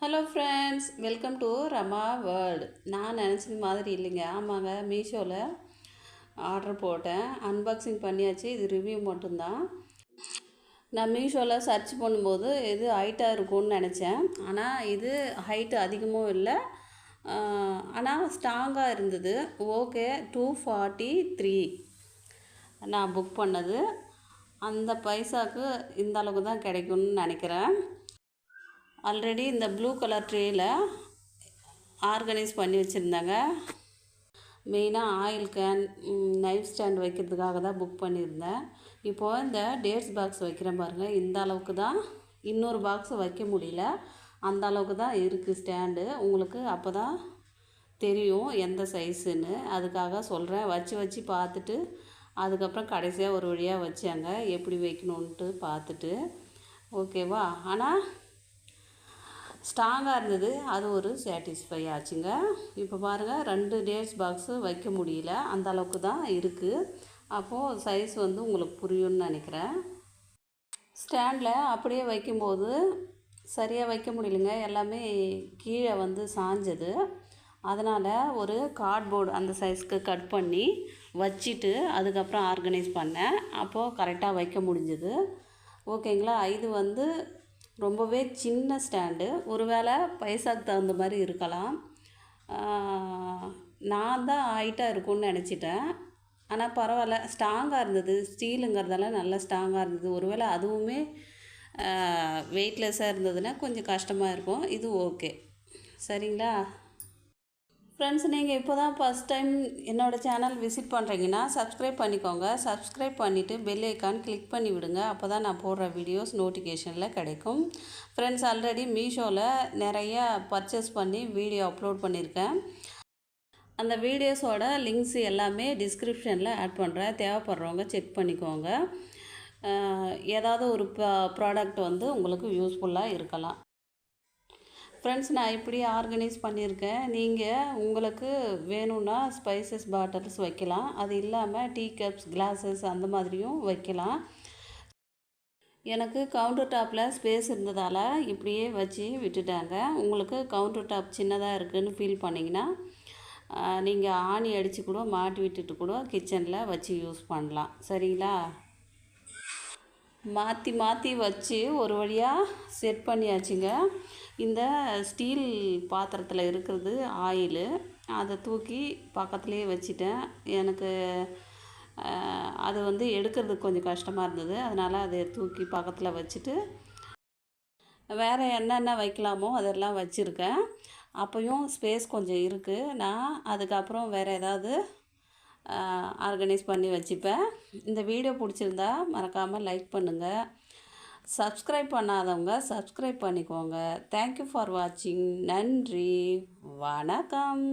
Hello friends welcome to Rama world நான் நினச்சது மாதிரி இல்லைங்க. ஆமாங்க மீஷோவில் ஆர்டர் போட்டேன். அன்பாக்சிங் பண்ணியாச்சு. இது ரிவ்யூ மட்டும்தான். நான் மீஷோவில் சர்ச் பண்ணும்போது இது ஹைட்டாக இருக்கும்னு நினச்சேன். ஆனால் இது ஹைட்டு அதிகமும் இல்லை. ஆனால் ஸ்ட்ராங்காக இருந்தது. ஓகே டூ ஃபார்ட்டி த்ரீ நான் புக் பண்ணது. அந்த பைசாவுக்கு இந்த அளவுக்கு தான் கிடைக்கும்னு நினைக்கிறேன். ஆல்ரெடி இந்த ப்ளூ கலர் ட்ரேயில் ஆர்கனைஸ் பண்ணி வச்சுருந்தாங்க. மெயினாக ஆயில் கேன் நைஃப் ஸ்டாண்ட் வைக்கிறதுக்காக தான் புக் பண்ணியிருந்தேன். இப்போது இந்த டேட்ஸ் பாக்ஸ் வைக்கிறேன் பாருங்கள் இந்த அளவுக்கு தான் இன்னொரு பாக்ஸ் வைக்க முடியல. அந்த அளவுக்கு தான் இருக்குது ஸ்டாண்டு. உங்களுக்கு அப்போ தான் தெரியும் எந்த சைஸுன்னு. அதுக்காக சொல்கிறேன் வச்சு வச்சு பார்த்துட்டு அதுக்கப்புறம் கடைசியாக ஒரு வழியாக வச்சாங்க எப்படி வைக்கணுன்ட்டு பார்த்துட்டு. ஓகேவா? ஆனால் ஸ்ட்ராங்காக இருந்தது. அது ஒரு சாட்டிஸ்ஃபை ஆச்சுங்க. இப்போ பாருங்கள் ரெண்டு டேட்ஸ் பாக்ஸு வைக்க முடியல. அந்த அளவுக்கு தான் இருக்குது அப்போது சைஸ் வந்து உங்களுக்கு புரியும்னு நினைக்கிறேன். ஸ்டாண்டில் அப்படியே வைக்கும்போது சரியாக வைக்க முடியலைங்க. எல்லாமே கீழே வந்து சாஞ்சது. அதனால் ஒரு கார்ட்போர்டு அந்த சைஸ்க்கு கட் பண்ணி வச்சுட்டு அதுக்கப்புறம் ஆர்கனைஸ் பண்ணேன். அப்போது கரெக்டாக வைக்க முடிஞ்சது. ஓகேங்களா இது வந்து ரொம்பவே சின்ன ஸ்டாண்டு ஒருவேளை பைசாக்கு தகுந்த மாதிரி இருக்கலாம். நான் தான் ஹைட்டாக இருக்கும்னு நினச்சிட்டேன். ஆனால் பரவாயில்ல ஸ்ட்ராங்காக இருந்தது. ஸ்டீலுங்கிறதால நல்லா ஸ்ட்ராங்காக இருந்தது. ஒருவேளை அதுவுமே வெயிட்லெஸ்ஸாக இருந்ததுன்னா கொஞ்சம் கஷ்டமாக இருக்கும். இது ஓகே சரிங்களா? ஃப்ரெண்ட்ஸ் நீங்கள் இப்போ தான் ஃபஸ்ட் டைம் என்னோடய சேனல் விசிட் பண்ணுறீங்கன்னா சப்ஸ்கிரைப் பண்ணிக்கோங்க. சப்ஸ்கிரைப் பண்ணிவிட்டு பெல் ஐக்கான் கிளிக் பண்ணி விடுங்க. அப்போ தான் நான் போடுற வீடியோஸ் நோட்டிஃபிகேஷனில் கிடைக்கும். ஃப்ரெண்ட்ஸ் ஆல்ரெடி மீஷோவில் நிறைய பர்ச்சேஸ் பண்ணி வீடியோ அப்லோட் பண்ணியிருக்கேன் அந்த வீடியோஸோட லிங்க்ஸ் எல்லாமே டிஸ்கிரிப்ஷனில் ஆட் பண்ணுறேன் தேவைப்படுறவங்க செக் பண்ணிக்கோங்க. ஏதாவது ஒரு ப்ராடக்ட் வந்து உங்களுக்கு யூஸ்ஃபுல்லாக இருக்கலாம். ஃப்ரெண்ட்ஸ் நான் இப்படி ஆர்கனைஸ் பண்ணியிருக்கேன். நீங்கள் உங்களுக்கு வேணும்னா ஸ்பைசஸ் பாட்டில்ஸ் வைக்கலாம். அது இல்லாமல் டீ கப்ஸ் கிளாஸஸ் அந்த மாதிரியும் வைக்கலாம். எனக்கு கவுண்டர் டாப்பில் ஸ்பேஸ் இருந்ததால் இப்படியே வச்சு விட்டுட்டாங்க. உங்களுக்கு கவுண்டர் டாப் சின்னதாக இருக்குதுன்னு ஃபீல் பண்ணிங்கன்னா நீங்கள் ஆணி அடித்து கூட மாட்டி விட்டுட்டு கூட கிச்சனில் வச்சு யூஸ் பண்ணலாம். சரிங்களா? மாற்றி மாற்றி வச்சு ஒரு வழியாக செட் பண்ணியாச்சுங்க. இந்த ஸ்டீல் பாத்திரத்தில் இருக்கிறது ஆயிலு அதை தூக்கி பக்கத்துலேயே வச்சுட்டேன். எனக்கு அது வந்து எடுக்கிறதுக்கு கொஞ்சம் கஷ்டமாக இருந்தது. அதனால் அதை தூக்கி பக்கத்தில் வச்சுட்டு வேறு என்னென்ன வைக்கலாமோ அதெல்லாம் வச்சுருக்கேன். அப்போயும் ஸ்பேஸ் கொஞ்சம் இருக்குது நான் அதுக்கப்புறம் வேறு ஏதாவது ஆர்கனைஸ் பண்ணி வச்சுப்பேன். இந்த வீடியோ பிடிச்சிருந்தா மறக்காமல் லைக் பண்ணுங்கள் சப்ஸ்கிரைப் பண்ணாதவங்க சப்ஸ்கிரைப் பண்ணிக்கோங்க. தேங்க்யூ ஃபார் வாட்சிங் நன்றி. வணக்கம்.